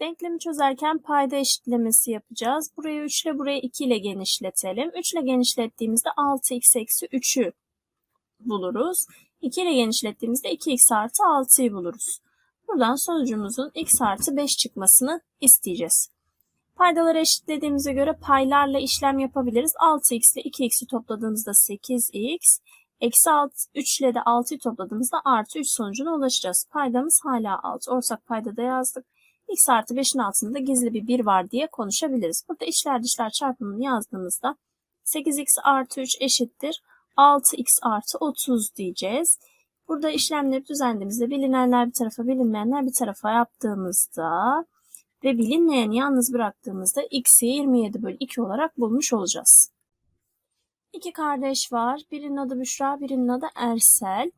Denklemi çözerken payda eşitlemesi yapacağız. Burayı 3 ile burayı 2 ile genişletelim. 3 ile genişlettiğimizde 6x eksi 3'ü buluruz. 2 ile genişlettiğimizde 2x artı 6'yı buluruz. Buradan sonucumuzun x artı 5 çıkmasını isteyeceğiz. Paydaları eşitlediğimize göre paylarla işlem yapabiliriz. 6x ile 2x'i topladığımızda 8x, eksi 6, 3 ile de 6'yı topladığımızda artı 3 sonucuna ulaşacağız. Paydamız hala 6. Ortak payda da yazdık. X artı 5'in altında gizli bir 1 var diye konuşabiliriz. Burada içler dışlar çarpımını yazdığımızda 8x artı 3 eşittir. 6x artı 30 diyeceğiz. Burada işlemleri düzenlediğimizde bilinenler bir tarafa bilinmeyenler bir tarafa yaptığımızda ve bilinmeyeni yalnız bıraktığımızda x'i 27 bölü 2 olarak bulmuş olacağız. İki kardeş var. Birinin adı Büşra, birinin adı Ersel.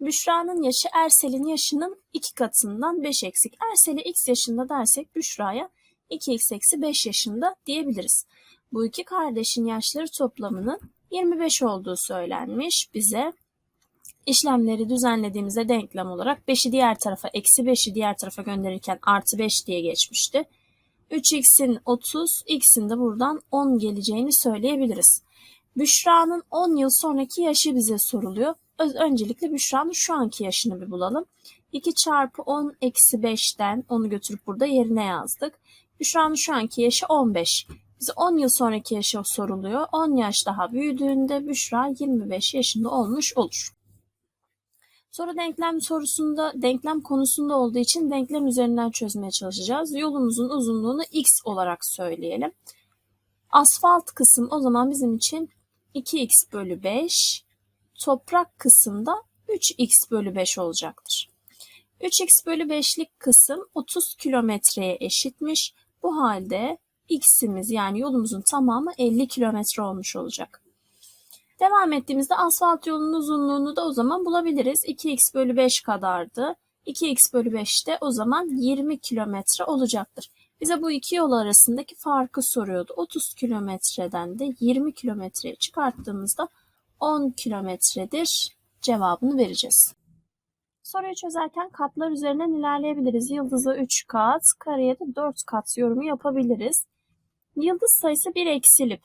Büşra'nın yaşı Ersel'in yaşının iki katından 5 eksik. Ersel'e x yaşında dersek Büşra'ya 2x eksi 5 yaşında diyebiliriz. Bu iki kardeşin yaşları toplamının 25 olduğu söylenmiş bize. İşlemleri düzenlediğimizde denklem olarak 5'i diğer tarafa eksi 5'i diğer tarafa gönderirken artı 5 diye geçmişti. 3x'in 30, x'in de buradan 10 geleceğini söyleyebiliriz. Büşra'nın 10 yıl sonraki yaşı bize soruluyor. Öncelikle Büşra'nın şu anki yaşını bir bulalım. 2 çarpı 10 eksi 5'ten onu götürüp burada yerine yazdık. Büşra'nın şu anki yaşı 15. Bize 10 yıl sonraki yaşı soruluyor. 10 yaş daha büyüdüğünde Büşra 25 yaşında olmuş olur. Sonra denklem sorusunda, denklem konusunda olduğu için denklem üzerinden çözmeye çalışacağız. Yolumuzun uzunluğunu x olarak söyleyelim. Asfalt kısım o zaman bizim için 2x bölü 5, toprak kısımda 3x bölü 5 olacaktır. 3x bölü 5'lik kısım 30 kilometreye eşitmiş. Bu halde x'imiz yani yolumuzun tamamı 50 kilometre olmuş olacak. Devam ettiğimizde asfalt yolunun uzunluğunu da o zaman bulabiliriz. 2x bölü 5 kadardı. 2x bölü 5 de o zaman 20 kilometre olacaktır. Bize bu iki yol arasındaki farkı soruyordu. 30 kilometreden de 20 kilometreye çıkarttığımızda 10 kilometredir cevabını vereceğiz. Soruyu çözerken katlar üzerinden ilerleyebiliriz. Yıldıza 3 kat, kareye de 4 kat yorumu yapabiliriz. Yıldız sayısı 1 eksilip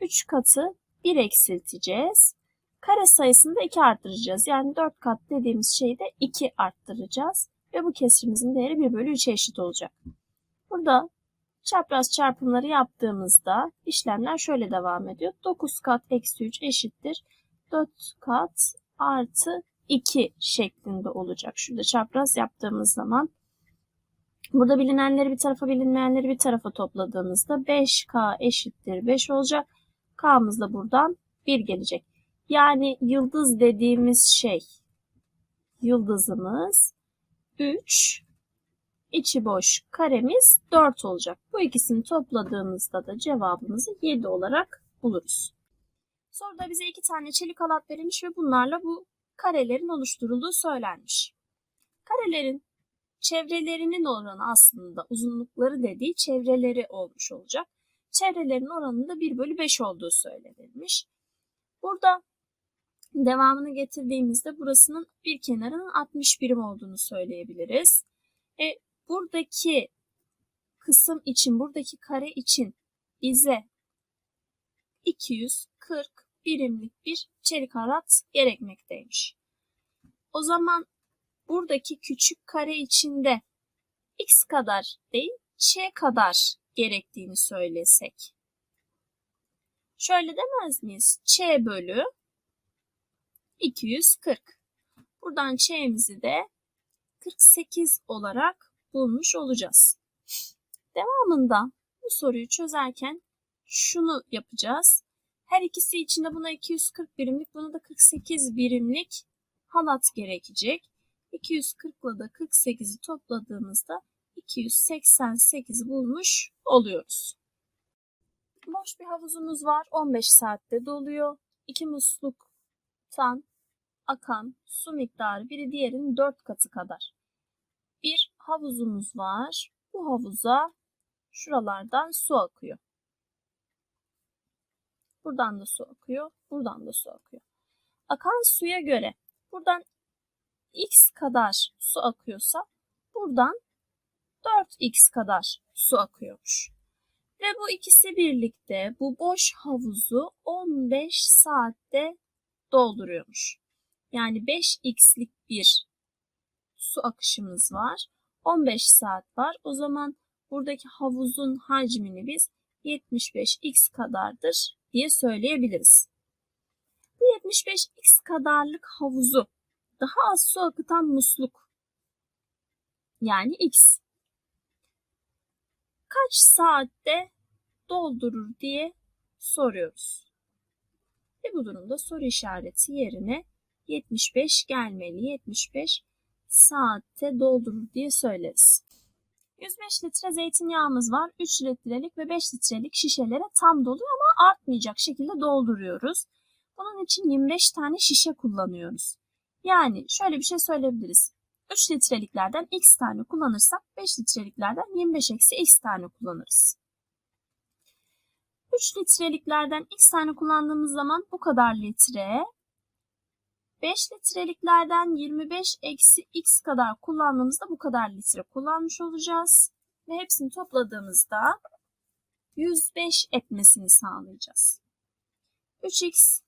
3 katı 1 eksilteceğiz. Kare sayısını da 2 arttıracağız. Yani 4 kat dediğimiz şeyi de 2 arttıracağız. Ve bu kesirimizin değeri 1 bölü 3'e eşit olacak. Burada çapraz çarpımları yaptığımızda işlemler şöyle devam ediyor. 9 kat eksi 3 eşittir. 4 kat artı 2 şeklinde olacak. Şurada çapraz yaptığımız zaman burada bilinenleri bir tarafa bilinmeyenleri bir tarafa topladığımızda 5k eşittir 5 olacak. K'mız da buradan 1 gelecek. Yani yıldız dediğimiz şey yıldızımız 3 içi boş karemiz 4 olacak. Bu ikisini topladığımızda da cevabımızı 7 olarak buluruz. Soruda bize iki tane çelik halat verilmiş ve bunlarla bu karelerin oluşturulduğu söylenmiş. Karelerin çevrelerinin oranı aslında uzunlukları dediği çevreleri olmuş olacak. Çevrelerin oranında 1 bölü 5 olduğu söylenilmiş. Burada devamını getirdiğimizde burasının bir kenarının 60 birim olduğunu söyleyebiliriz. E, buradaki kısım için, buradaki kare için bize 240 birimlik bir çelik halat gerekmekteymiş. O zaman buradaki küçük kare içinde x kadar değil, ç kadar gerektiğini söylesek. Şöyle demez miyiz? ç bölü 240. Buradan ç'mizi de 48 olarak bulmuş olacağız. Devamında bu soruyu çözerken şunu yapacağız. Her ikisi için de buna 240 birimlik, buna da 48 birimlik halat gerekecek. 240 ile de 48'i topladığımızda 288'i bulmuş oluyoruz. Boş bir havuzumuz var. 15 saatte doluyor. İki musluktan akan su miktarı biri diğerinin 4 katı kadar. Havuzumuz var. Bu havuza şuralardan su akıyor. Buradan da su akıyor. Buradan da su akıyor. Akan suya göre buradan x kadar su akıyorsa buradan 4x kadar su akıyormuş. Ve bu ikisi birlikte bu boş havuzu 15 saatte dolduruyormuş. Yani 5x'lik bir su akışımız var. 15 saat var. O zaman buradaki havuzun hacmini biz 75x kadardır diye söyleyebiliriz. Bu 75x kadarlık havuzu daha az su akıtan musluk yani x kaç saatte doldurur diye soruyoruz. Ve bu durumda soru işareti yerine 75 gelmeli. 75 saatte doldurur diye söyleriz. 105 litre zeytinyağımız var. 3 litrelik ve 5 litrelik şişelere tam dolu ama artmayacak şekilde dolduruyoruz. Bunun için 25 tane şişe kullanıyoruz. Yani şöyle bir şey söyleyebiliriz. 3 litreliklerden x tane kullanırsak 5 litreliklerden 25 eksi x tane kullanırız. 3 litreliklerden x tane kullandığımız zaman bu kadar litre. 5 litreliklerden 25 eksi x kadar kullandığımızda bu kadar litre kullanmış olacağız. Ve hepsini topladığımızda 105 etmesini sağlayacağız. 3x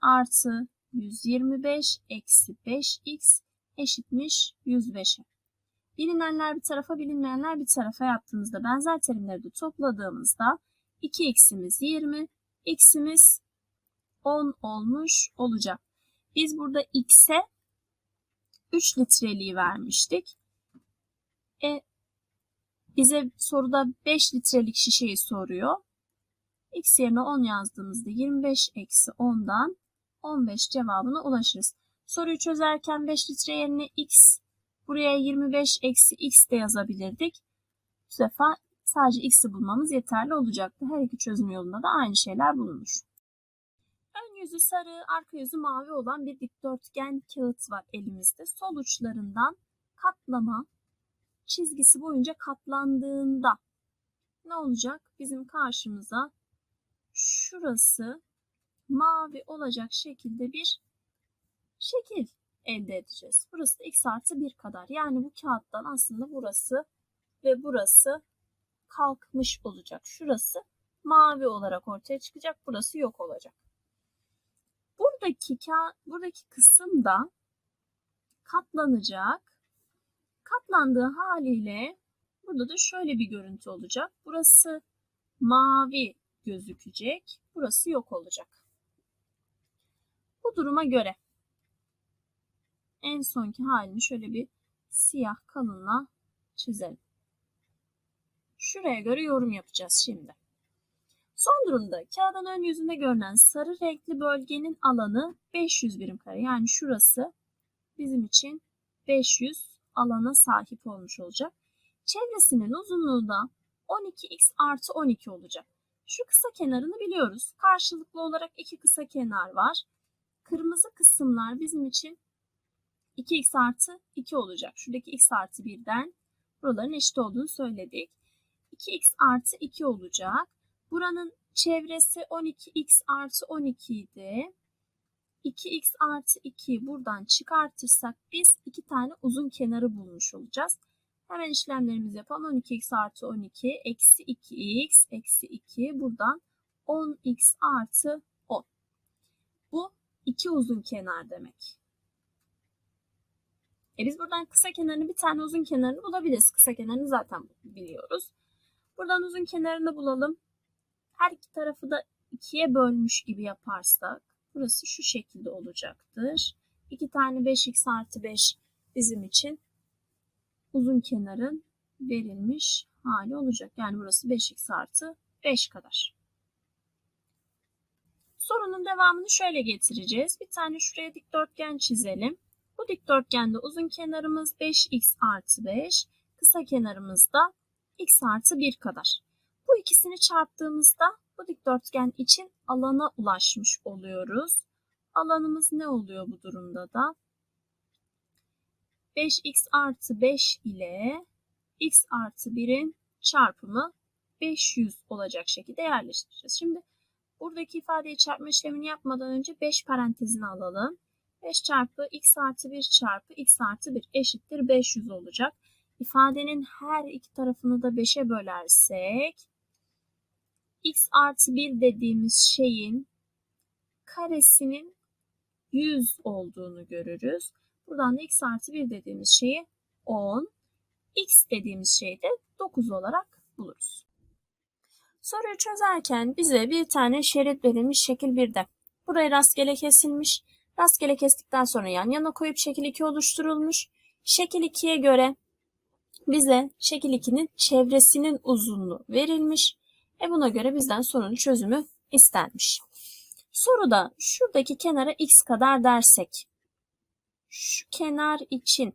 artı 125 eksi 5x eşitmiş 105'e. Bilinenler bir tarafa bilinmeyenler bir tarafa yaptığımızda benzer terimleri de topladığımızda 2x'imiz 20, x'imiz 10 olmuş olacak. Biz burada x'e 3 litreliği vermiştik. E, bize soruda 5 litrelik şişeyi soruyor. x yerine 10 yazdığımızda 25 eksi 10'dan 15 cevabına ulaşırız. Soruyu çözerken 5 litre yerine x, buraya 25 eksi x de yazabilirdik. Bu sefer sadece x'i bulmamız yeterli olacaktı. Her iki çözüm yolunda da aynı şeyler bulunur. Yüzü sarı, arka yüzü mavi olan bir dikdörtgen kağıt var elimizde. Sol uçlarından katlama çizgisi boyunca katlandığında ne olacak? Bizim karşımıza şurası mavi olacak şekilde bir şekil elde edeceğiz. Burası da x artı 1 kadar. Yani bu kağıttan aslında burası ve burası kalkmış olacak. Şurası mavi olarak ortaya çıkacak. Burası yok olacak. Buradaki buradaki kısım da katlanacak. Katlandığı haliyle burada da şöyle bir görüntü olacak. Burası mavi gözükecek. Burası yok olacak. Bu duruma göre en sonki halini şöyle bir siyah kalınla çizelim. Şuraya göre yorum yapacağız şimdi. Son durumda kağıdın ön yüzünde görünen sarı renkli bölgenin alanı 500 birim kare. Yani şurası bizim için 500 alana sahip olmuş olacak. Çevresinin uzunluğu da 12x artı 12 olacak. Şu kısa kenarını biliyoruz. Karşılıklı olarak iki kısa kenar var. Kırmızı kısımlar bizim için 2x artı 2 olacak. Şuradaki x artı 1'den buraların eşit olduğunu söyledik. 2x artı 2 olacak. Buranın çevresi 12x artı 12 idi. 2x artı 2'yi buradan çıkartırsak biz iki tane uzun kenarı bulmuş olacağız. Hemen işlemlerimizi yapalım. 12x artı 12 eksi 2x eksi 2 buradan 10x artı 10. Bu iki uzun kenar demek. E biz buradan kısa kenarını bir tane uzun kenarını bulabiliriz. Kısa kenarını zaten biliyoruz. Buradan uzun kenarını bulalım. Her iki tarafı da ikiye bölmüş gibi yaparsak burası şu şekilde olacaktır. İki tane 5x artı 5 bizim için uzun kenarın verilmiş hali olacak. Yani burası 5x artı 5 kadar. Sorunun devamını şöyle getireceğiz. Bir tane şuraya dikdörtgen çizelim. Bu dikdörtgende uzun kenarımız 5x artı 5, kısa kenarımız da x artı 1 kadar. İkisini çarptığımızda bu dikdörtgen için alana ulaşmış oluyoruz. Alanımız ne oluyor bu durumda da? 5x artı 5 ile x artı 1'in çarpımı 500 olacak şekilde yerleştireceğiz. Şimdi buradaki ifadeyi çarpma işlemini yapmadan önce 5 parantezini alalım. 5 çarpı x artı 1 çarpı x artı 1 eşittir 500 olacak. ifadenin her iki tarafını da 5'e bölersek x artı 1 dediğimiz şeyin karesinin 100 olduğunu görürüz. Buradan da x artı 1 dediğimiz şeyi 10, x dediğimiz şeyi de 9 olarak buluruz. Soruyu çözerken bize bir tane şerit verilmiş şekil 1'de. Burayı rastgele kesilmiş. Rastgele kestikten sonra yan yana koyup şekil 2 oluşturulmuş. Şekil 2'ye göre bize şekil 2'nin çevresinin uzunluğu verilmiş. E buna göre bizden sorunun çözümü istenmiş. Soruda şuradaki kenara x kadar dersek şu kenar için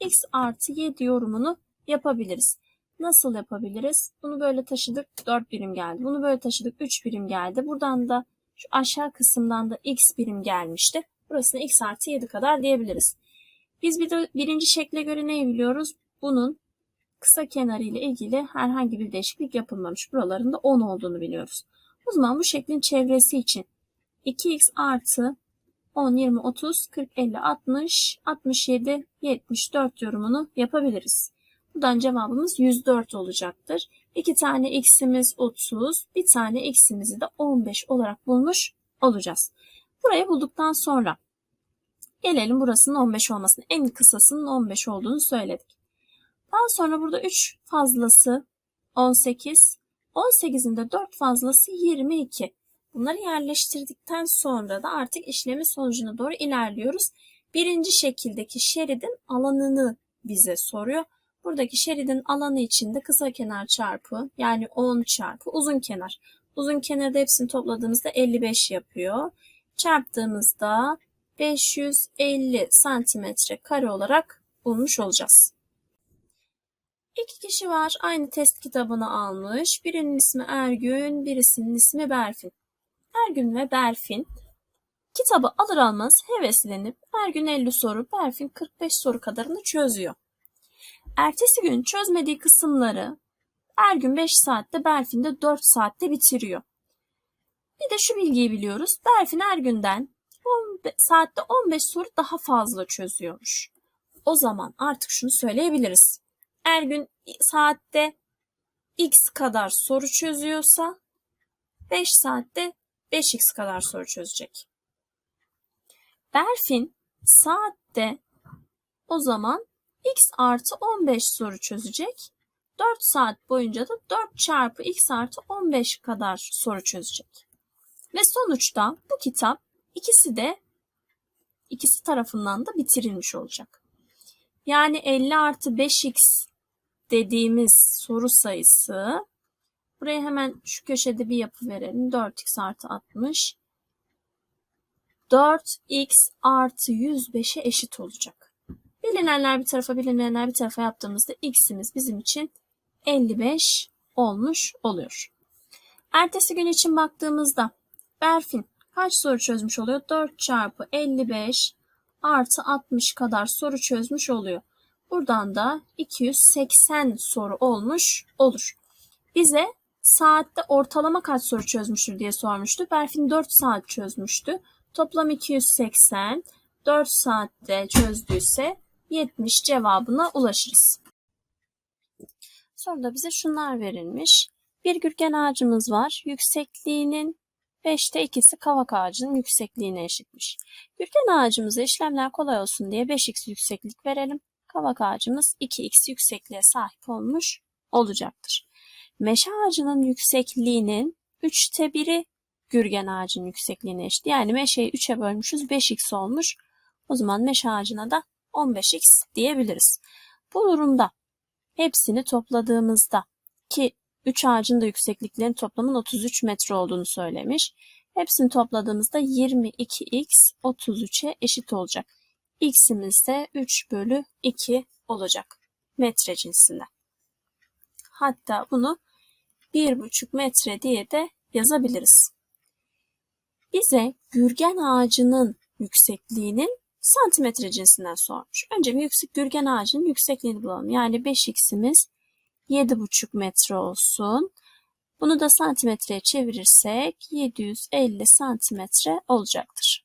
x artı 7 yorumunu yapabiliriz. Nasıl yapabiliriz? Bunu böyle taşıdık 4 birim geldi. Bunu böyle taşıdık 3 birim geldi. Buradan da şu aşağı kısımdan da x birim gelmişti. Burasına x artı 7 kadar diyebiliriz. Biz bir de birinci şekle göre neyi biliyoruz? Bunun kısa kenarı ile ilgili herhangi bir değişiklik yapılmamış. Buralarında 10 olduğunu biliyoruz. O zaman bu şeklin çevresi için 2x artı 10, 20, 30, 40, 50, 60, 67, 74 yorumunu yapabiliriz. Buradan cevabımız 104 olacaktır. 2 tane x'imiz 30, bir tane x'imizi de 15 olarak bulmuş olacağız. Burayı bulduktan sonra gelelim burasının 15 olmasını. En kısasının 15 olduğunu söyledik. Daha sonra burada 3 fazlası 18, 18'in de 4 fazlası 22. Bunları yerleştirdikten sonra da artık işlemin sonucuna doğru ilerliyoruz. Birinci şekildeki şeridin alanını bize soruyor. Buradaki şeridin alanı içinde kısa kenar çarpı yani 10 çarpı uzun kenar. Uzun kenarda hepsini topladığımızda 55 yapıyor. Çarptığımızda 550 santimetre kare olarak bulmuş olacağız. İki kişi var. Aynı test kitabını almış. Birinin ismi Ergün, birisinin ismi Berfin. Ergün ve Berfin kitabı alır almaz heveslenip Ergün 50 soru, Berfin 45 soru kadarını çözüyor. Ertesi gün çözmediği kısımları Ergün 5 saatte, Berfin de 4 saatte bitiriyor. Bir de şu bilgiyi biliyoruz. Berfin Ergün'den 10 saatte 15 soru daha fazla çözüyormuş. O zaman artık şunu söyleyebiliriz. Ergün saatte x kadar soru çözüyorsa 5 saatte 5x kadar soru çözecek. Berfin saatte o zaman x artı 15 soru çözecek. 4 saat boyunca da 4 çarpı x artı 15 kadar soru çözecek. Ve sonuçta bu kitap ikisi de ikisi tarafından da bitirilmiş olacak. Yani 50 artı 5x dediğimiz soru sayısı buraya hemen şu köşede bir yapı verelim. 4x artı 60 4x artı 105'e eşit olacak. Bilinenler bir tarafa bilinmeyenler bir tarafa yaptığımızda x'imiz bizim için 55 olmuş oluyor. Ertesi gün için baktığımızda Berfin kaç soru çözmüş oluyor? 4 çarpı 55 artı 60 kadar soru çözmüş oluyor. Buradan da 280 soru olmuş olur. Bize saatte ortalama kaç soru çözmüştür diye sormuştu. Berfin 4 saat çözmüştü. Toplam 280. 4 saatte çözdüyse 70 cevabına ulaşırız. Soruda bize şunlar verilmiş. Bir gürgen ağacımız var. Yüksekliğinin 5'te 2'si kavak ağacının yüksekliğine eşitmiş. Gürgen ağacımıza işlemler kolay olsun diye 5x yükseklik verelim. Kavak ağacımız 2x yüksekliğe sahip olmuş olacaktır. Meşe ağacının yüksekliğinin 3'te 1'i gürgen ağacının yüksekliğine eşit. Yani meşeyi 3'e bölmüşüz 5x olmuş. O zaman meşe ağacına da 15x diyebiliriz. Bu durumda hepsini topladığımızda ki 3 ağacın da yüksekliklerinin toplamın 33 metre olduğunu söylemiş. Hepsini topladığımızda 22x 33'e eşit olacak. X'imiz de 3 bölü 2 olacak metre cinsinde. Hatta bunu 1,5 metre diye de yazabiliriz. Bize gürgen ağacının yüksekliğinin santimetre cinsinden sormuş. Önce bir yüksek gürgen ağacının yüksekliğini bulalım. Yani 5x'imiz 7,5 metre olsun. Bunu da santimetreye çevirirsek 750 santimetre olacaktır.